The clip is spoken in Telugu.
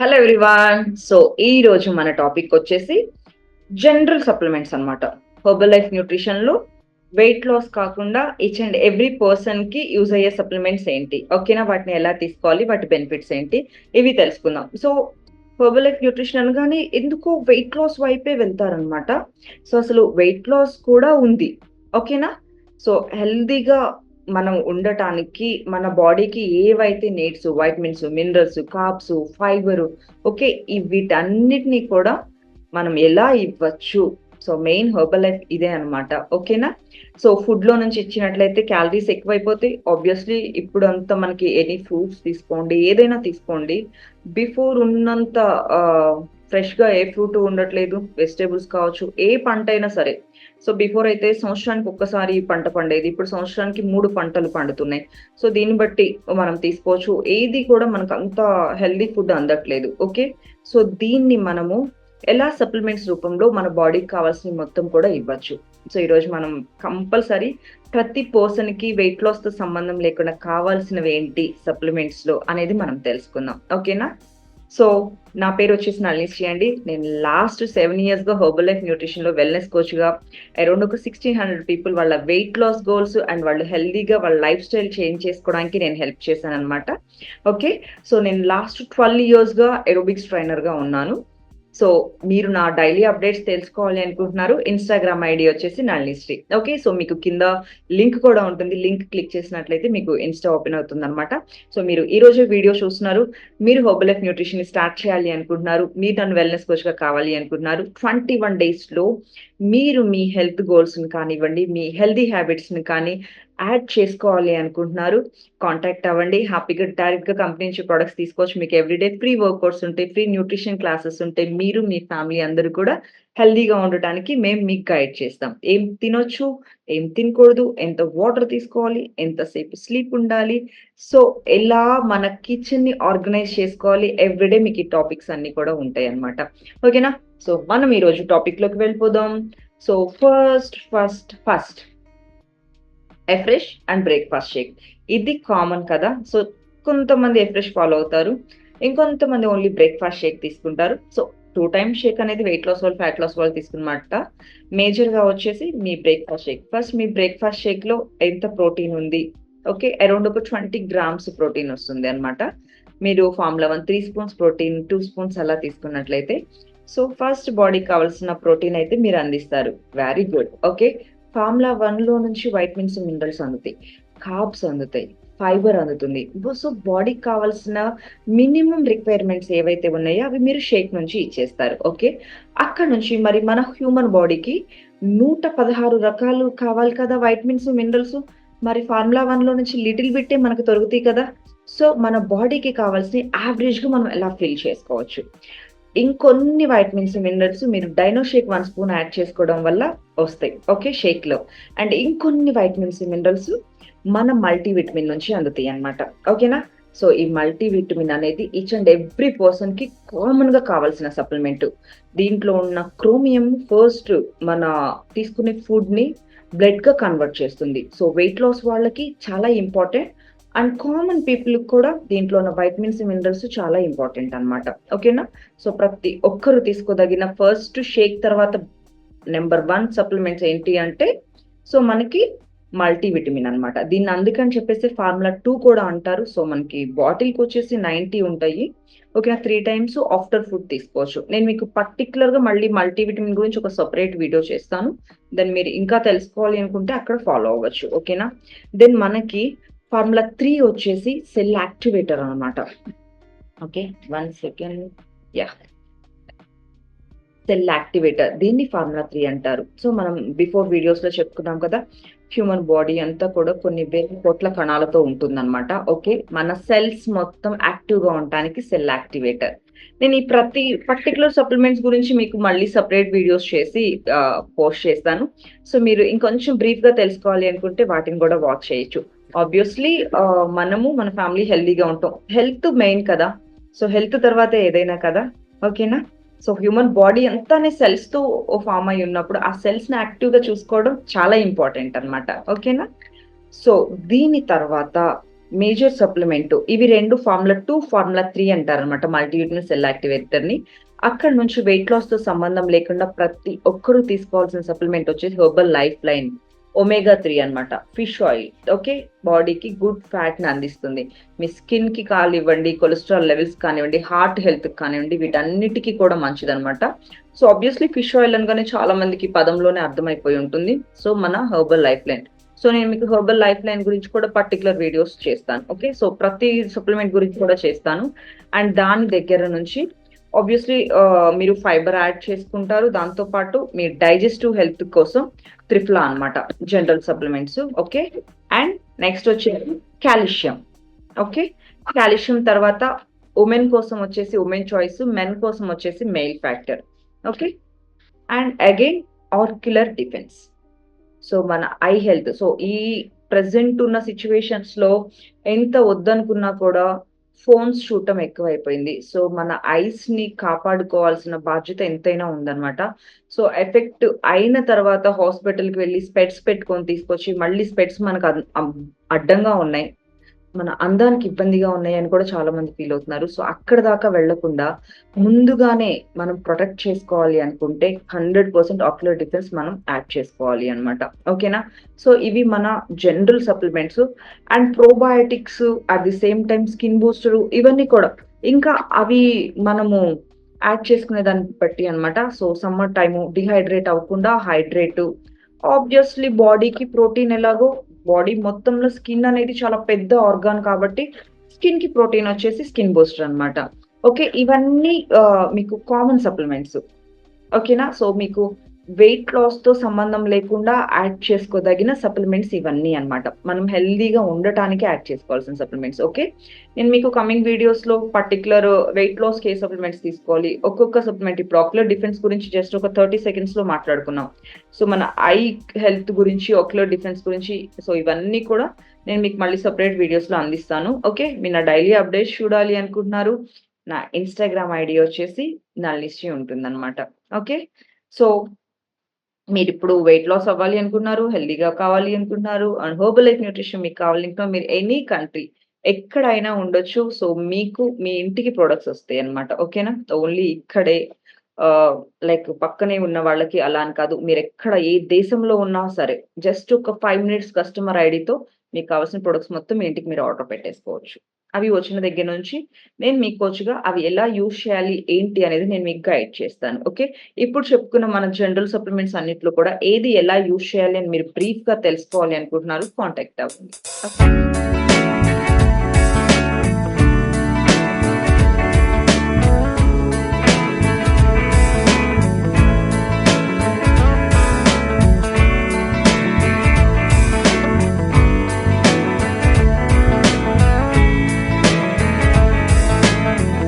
హలో ఎవ్రీవాన్ సో ఈ రోజు మన టాపిక్ వచ్చేసి జనరల్ సప్లిమెంట్స్ అన్నమాట. హెర్బల్ లైఫ్ న్యూట్రిషన్లో వెయిట్ లాస్ కాకుండా ఈచ్ అండ్ ఎవ్రీ పర్సన్కి యూజ్ అయ్యే సప్లిమెంట్స్ ఏంటి? ఓకేనా వాటిని ఎలా తీసుకోవాలి? వాటి బెనిఫిట్స్ ఏంటి? ఇవి తెలుసుకుందాం. సో హెర్బల్ లైఫ్ న్యూట్రిషన్ అనగానే ఎందుకో వెయిట్ లాస్ వైపే వెళ్తారనమాట సో అసలు వెయిట్ లాస్ కూడా ఉంది. ఓకేనా సో హెల్దీగా మనం ఉండటానికి మన బాడీకి ఏవైతే needs vitamins minerals carbs fibre okay వీటన్నిటినీ వీటన్నిటిని కూడా మనం ఎలా ఇవ్వచ్చు? సో మెయిన్ హెర్బల్ లైఫ్ ఇదే అనమాట ఓకేనా? సో ఫుడ్లో నుంచి ఇచ్చినట్లయితే క్యాలరీస్ ఎక్కువైపోతాయి. ఆబ్వియస్లీ ఇప్పుడు అంతా మనకి ఎనీ ఫ్రూట్స్ తీసుకోండి ఏదైనా తీసుకోండి. బిఫోర్ ఉన్నంత ఫ్రెష్గా ఏ ఫ్రూట్ ఉండట్లేదు వెజిటేబుల్స్ కావచ్చు ఏ పంట అయినా సరే. సో బిఫోర్ అయితే సంవత్సరానికి ఒక్కసారి పంట పండేది. ఇప్పుడు సంవత్సరానికి మూడు పంటలు పండుతున్నాయి. సో దీన్ని బట్టి మనం తీసుకోవచ్చు. ఏది కూడా మనకు అంత హెల్దీ ఫుడ్ అందట్లేదు. ఓకే? సో దీన్ని మనము ఎలా సప్లిమెంట్స్ రూపంలో మన బాడీకి కావాల్సిన మొత్తం కూడా ఇవ్వచ్చు. సో ఈరోజు మనం కంపల్సరీ ప్రతి పర్సన్కి వెయిట్ లాస్తో సంబంధం లేకుండా కావాల్సినవి ఏంటి సప్లిమెంట్స్లో అనేది మనం తెలుసుకుందాం. ఓకేనా? సో నా పేరు వచ్చేసి నళిని అండి. నేను లాస్ట్ సెవెన్ ఇయర్స్గా హోబల్ హెర్బల్ లైఫ్ న్యూట్రిషన్లో వెల్నెస్ కోచ్గా అరౌండ్ ఒక సిక్స్టీన్ హండ్రెడ్ పీపుల్ వాళ్ళ వెయిట్ లాస్ గోల్స్ అండ్ వాళ్ళు హెల్దీగా వాళ్ళ లైఫ్ స్టైల్ చేంజ్ చేసుకోవడానికి నేను హెల్ప్ చేశాను అనమాట ఓకే సో నేను లాస్ట్ ట్వెల్వ్ ఇయర్స్గా ఎరోబిక్స్ ట్రైనర్గా ఉన్నాను. సో మీరు నా డైలీ అప్డేట్స్ తెలుసుకోవాలి అనుకుంటున్నారు. ఇన్స్టాగ్రామ్ ఐడి వచ్చేసి నల్లిశ్రీ ఓకే సో మీకు కింద లింక్ కూడా ఉంటుంది. లింక్ క్లిక్ చేసినట్లయితే మీకు ఇన్స్టా ఓపెన్ అవుతుంది అనమాట సో మీరు ఈ రోజు వీడియో చూస్తున్నారు. మీరు హోబల్ లైఫ్ న్యూట్రిషన్ స్టార్ట్ చేయాలి అనుకుంటున్నారు. మీరు నన్ను వెల్నెస్ కోచ్గా కావాలి అనుకుంటున్నారు. ట్వంటీ వన్ డేస్లో మీరు మీ హెల్త్ గోల్స్ని కానివ్వండి మీ హెల్దీ హ్యాబిట్స్ని కానీ యాడ్ చేసుకోవాలి అనుకుంటున్నారు. కాంటాక్ట్ అవ్వండి. హ్యాపీగా డైరెక్ట్గా కంపెనీ నుంచి ప్రొడక్ట్స్ తీసుకోవచ్చు. మీకు ఎవ్రీడే ఫ్రీ వర్కౌట్స్ ఉంటాయి ఫ్రీ న్యూట్రిషన్ క్లాసెస్ ఉంటాయి మీరు మీ ఫ్యామిలీ అందరూ కూడా హెల్దీగా ఉండటానికి మేము మీకు గైడ్ చేస్తాం. ఏం తినొచ్చు ఏం తినకూడదు ఎంత వాటర్ తీసుకోవాలి ఎంతసేపు స్లీప్ ఉండాలి. సో ఎలా మన కిచెన్ని ఆర్గనైజ్ చేసుకోవాలి ఎవ్రీడే మీకు ఈ టాపిక్స్ అన్ని కూడా ఉంటాయి అనమాట ఓకేనా? సో మనం ఈ రోజు వెళ్ళిపోదాం. So first first first afresh and breakfast shake ఇది కామన్ కదా? సో కొంతమంది ఎఫ్రెష్ ఫాలో అవుతారు. ఇంకొంతమంది ఓన్లీ బ్రేక్ఫాస్ట్ షేక్ తీసుకుంటారు. సో టూ టైమ్స్ షేక్ అనేది వెయిట్ లాస్ వాళ్ళు ఫ్యాట్ లాస్ వాళ్ళు తీసుకున్నమాట. మేజర్గా వచ్చేసి మీ బ్రేక్ఫాస్ట్ షేక్ ఫస్ట్ మీ బ్రేక్ఫాస్ట్ షేక్లో ఎంత ప్రోటీన్ ఉంది? ఓకే అరౌండ్ ఒక ట్వంటీ గ్రామ్స్ ప్రోటీన్ వస్తుంది అనమాట మీరు formula one three spoons protein two spoons అలా తీసుకున్నట్లయితే సో ఫస్ట్ బాడీకి కావాల్సిన ప్రోటీన్ అయితే మీరు అందిస్తారు. వెరీ గుడ్ ఓకే ఫార్ములా వన్లో నుంచి వైటమిన్స్ మినరల్స్ అందుతాయి. కార్బ్స్ అందుతాయి. ఫైబర్ అందుతుంది. సో బాడీకి కావాల్సిన మినిమం రిక్వైర్మెంట్స్ ఏవైతే ఉన్నాయో అవి మీరు షేక్ నుంచి ఇచ్చేస్తారు. ఓకే అక్కడ నుంచి మరి మన హ్యూమన్ బాడీకి నూట పదహారు రకాలు కావాలి కదా వైటమిన్స్ మినరల్స్ మరి ఫార్ములా వన్లో నుంచి లిటిల్ బిట్టే మనకు దొరుకుతాయి కదా? సో మన బాడీకి కావాల్సిన యావరేజ్గా మనం ఎలా ఫిల్ చేసుకోవచ్చు? ఇంకొన్ని వైటమిన్స్ మినరల్స్ మీరు Dino shake one spoon add చేసుకోవడం వల్ల వస్తాయి. ఓకే షేక్లో. అండ్ ఇంకొన్ని వైటమిన్స్ మినరల్స్ మన మల్టీ విటమిన్ నుంచి అందుతాయి అనమాట ఓకేనా సో ఈ మల్టీ విటమిన్ అనేది ఈచ్ అండ్ ఎవ్రీ పర్సన్కి కామన్గా కావాల్సిన సప్లిమెంట్ దీంట్లో ఉన్న క్రోమియం ఫస్ట్ మన తీసుకునే ఫుడ్ని బ్లడ్గా కన్వర్ట్ చేస్తుంది. సో వెయిట్ లాస్ వాళ్ళకి చాలా ఇంపార్టెంట్ అండ్ కామన్ పీపుల్ కూడా దీంట్లో ఉన్న వైటమిన్స్ మినరల్స్ చాలా ఇంపార్టెంట్ అనమాట ఓకేనా సో ప్రతి ఒక్కరు తీసుకోదగిన ఫస్ట్ షేక్ తర్వాత నెంబర్ వన్ సప్లిమెంట్స్ ఏంటి అంటే సో మనకి మల్టీ విటమిన్ అనమాట దీన్ని అందుకని చెప్పేసి ఫార్ములా టూ కూడా అంటారు. సో మనకి బాటిల్కి వచ్చేసి నైంటీ ఉంటాయి. Okay three times after food తీసుకోవచ్చు. నేను మీకు పర్టికులర్గా మళ్ళీ మల్టీ విటమిన్ గురించి ఒక సపరేట్ వీడియో చేస్తాను. దెన్ మీరు ఇంకా తెలుసుకోవాలి అనుకుంటే అక్కడ ఫాలో అవ్వచ్చు. ఓకేనా దెన్ మనకి ఫార్ములా త్రీ వచ్చేసి సెల్ యాక్టివేటర్ అనమాట okay one second. Yeah. Cell activator దీన్ని ఫార్ములా త్రీ అంటారు. సో మనం బిఫోర్ వీడియోస్లో చెప్పుకున్నాం కదా హ్యూమన్ బాడీ అంతా కూడా కొన్ని వేల కోట్ల కణాలతో ఉంటుందన్నమాట. ఓకే మన సెల్స్ మొత్తం యాక్టివ్గా ఉండటానికి సెల్ యాక్టివేటర్. నేను ఈ ప్రతి పర్టికులర్ సప్లిమెంట్స్ గురించి మీకు మళ్ళీ సపరేట్ వీడియోస్ చేసి పోస్ట్ చేస్తాను. సో మీరు ఇంకొంచెం బ్రీఫ్గా తెలుసుకోవాలి అనుకుంటే వాటిని కూడా వాచ్ చేయొచ్చు. ఆబ్వియస్లీ మనము మన ఫ్యామిలీ హెల్దీగా ఉంటాం. హెల్త్ మెయిన్ కదా. సో హెల్త్ తర్వాత ఏదైనా కదా. ఓకేనా సో హ్యూమన్ బాడీ అంతానే సెల్స్తో ఫామ్ అయి ఉన్నప్పుడు ఆ సెల్స్ని యాక్టివ్గా చూసుకోవడం చాలా ఇంపార్టెంట్ అనమాట ఓకేనా సో దీని తర్వాత మేజర్ సప్లిమెంట్ ఇవి రెండు ఫార్ములా టూ ఫార్ములా త్రీ అంటారు అనమాట మల్టీయూటిన్ సెల్ యాక్టివేటర్ని. అక్కడ నుంచి వెయిట్ లాస్తో సంబంధం లేకుండా ప్రతి ఒక్కరూ తీసుకోవాల్సిన సప్లిమెంట్ వచ్చేసి Herbalife line omega three అనమాట ఫిష్ ఆయిల్ ఓకే బాడీకి గుడ్ ఫ్యాట్ని అందిస్తుంది. మీ స్కిన్కి కానివ్వండి కొలెస్ట్రాల్ లెవెల్స్ కానివ్వండి హార్ట్ హెల్త్ కానివ్వండి వీటన్నిటికీ కూడా మంచిదనమాట సో ఆబ్వియస్లీ ఫిష్ ఆయిల్ అనగానే చాలా మందికి పదంలోనే అర్థమైపోయి ఉంటుంది. సో మన హెర్బల్ లైఫ్ లైన్ సో నేను మీకు హెర్బల్ లైఫ్ లైన్ గురించి కూడా పర్టికులర్ వీడియోస్ చేస్తాను. ఓకే సో ప్రతి సప్లిమెంట్ గురించి కూడా చేస్తాను. అండ్ దాని దగ్గర నుంచి ఆబ్వియస్లీ uh, మీరు ఫైబర్ యాడ్ చేసుకుంటారు. దాంతో పాటు మీ డైజెస్టివ్ హెల్త్ కోసం త్రిఫ్లా అనమాట general supplements okay and next వచ్చేసి కాల్షియం ఓకే కాల్షియం తర్వాత ఉమెన్ కోసం వచ్చేసి ఉమెన్ చాయిస్ మెన్ కోసం వచ్చేసి male factor okay and again ocular defence so మన ఐ హెల్త్ సో ఈ ప్రజెంట్ ఉన్న సిచ్యువేషన్స్లో ఎంత వద్దనుకున్నా కూడా ఫోన్స్ చూడటం ఎక్కువైపోయింది. సో మన ఐస్ని కాపాడుకోవాల్సిన బాధ్యత ఎంతైనా ఉందన్నమాట. సో ఎఫెక్ట్ అయిన తర్వాత హాస్పిటల్కి వెళ్ళి స్పెట్స్ పెట్టుకొని తీసుకొచ్చి మళ్ళీ స్పెట్స్ మనకు అడ్డంగా ఉన్నాయి. మన అందానికి ఇబ్బందిగా ఉన్నాయి అని కూడా చాలా మంది ఫీల్ అవుతున్నారు. సో అక్కడ దాకా వెళ్ళకుండా ముందుగానే మనం ప్రొటెక్ట్ చేసుకోవాలి అనుకుంటే హండ్రెడ్ పర్సెంట్ ఆక్యులర్ డిఫెన్స్ మనం యాడ్ చేసుకోవాలి అన్నమాట. ఓకేనా? సో ఇవి మన general supplements. And probiotics at the same time skin booster ఇవన్నీ కూడా. ఇంకా అవి మనము యాడ్ చేసుకునే దాన్ని బట్టి అన్నమాట. సో సమ్మర్ టైము డిహైడ్రేట్ అవ్వకుండా హైడ్రేట్. ఆబ్వియస్లీ బాడీకి ప్రోటీన్ ఎలాగో బాడీ మొత్తంలో స్కిన్ అనేది చాలా పెద్ద ఆర్గాన్ కాబట్టి స్కిన్కి ప్రోటీన్ వచ్చేసి స్కిన్ బూస్టర్ అన్నమాట. ఓకే ఇవన్నీ మీకు కామన్ సప్లిమెంట్స్. ఓకేనా? సో మీకు వెయిట్ లాస్తో సంబంధం లేకుండా యాడ్ చేసుకోదగిన సప్లిమెంట్స్ ఇవన్నీ అన్నమాట. మనం హెల్దీగా ఉండటానికి యాడ్ చేసుకోవాల్సిన సప్లిమెంట్స్ ఓకే నేను మీకు కమింగ్ వీడియోస్లో పర్టికులర్ వెయిట్ లాస్ కే సప్లిమెంట్స్ తీసుకోవాలి. ఒక్కొక్క సప్లిమెంట్ ఇప్పుడు ఆక్యులర్ డిఫెన్స్ గురించి జస్ట్ ఒక థర్టీ సెకండ్స్లో మాట్లాడుకున్నాం. సో మన ఐ హెల్త్ గురించి ఆక్యులర్ డిఫెన్స్ గురించి సో ఇవన్నీ కూడా నేను మీకు మళ్ళీ సపరేట్ వీడియోస్లో అందిస్తాను ఓకే మీరు నా డైలీ అప్డేట్స్ చూడాలి అనుకుంటున్నారు. నా ఇన్స్టాగ్రామ్ ఐడి వచ్చేసి నా లిస్ట్ ఉంటుందన్నమాట ఓకే సో మీరు ఇప్పుడు వెయిట్ లాస్ అవ్వాలి అనుకున్నారు హెల్దీగా కావాలి అనుకుంటున్నారు అండ్ హోబల్ లైఫ్ న్యూట్రిషన్ మీకు కావాలి అనుకున్నా మీరు ఎనీ కంట్రీ ఎక్కడైనా ఉండొచ్చు. సో మీకు మీ ఇంటికి ప్రొడక్ట్స్ వస్తాయి అన్నమాట. ఓకేనా ఓన్లీ ఇక్కడే లైక్ పక్కనే ఉన్న వాళ్ళకి అలా అని కాదు. మీరు ఎక్కడ ఏ దేశంలో ఉన్నా సరే జస్ట్ ఒక ఫైవ్ మినిట్స్ కస్టమర్ ఐడితో మీకు కావాల్సిన ప్రొడక్ట్స్ మొత్తం మీ ఇంటికి మీరు ఆర్డర్ పెట్టేసుకోవచ్చు. అవి వచ్చిన దగ్గర నుంచి నేను మీకు కోచ్గా అవి ఎలా యూజ్ చేయాలి ఏంటి అనేది నేను మీకు గైడ్ చేస్తాను ఓకే? ఇప్పుడు చెప్పుకున్న మన జనరల్ సప్లిమెంట్స్ అన్నిట్లో కూడా ఏది ఎలా యూజ్ చేయాలి అని మీరు బ్రీఫ్గా తెలుసుకోవాలి అనుకుంటున్నారు కాంటాక్ట్ అవ్వండి.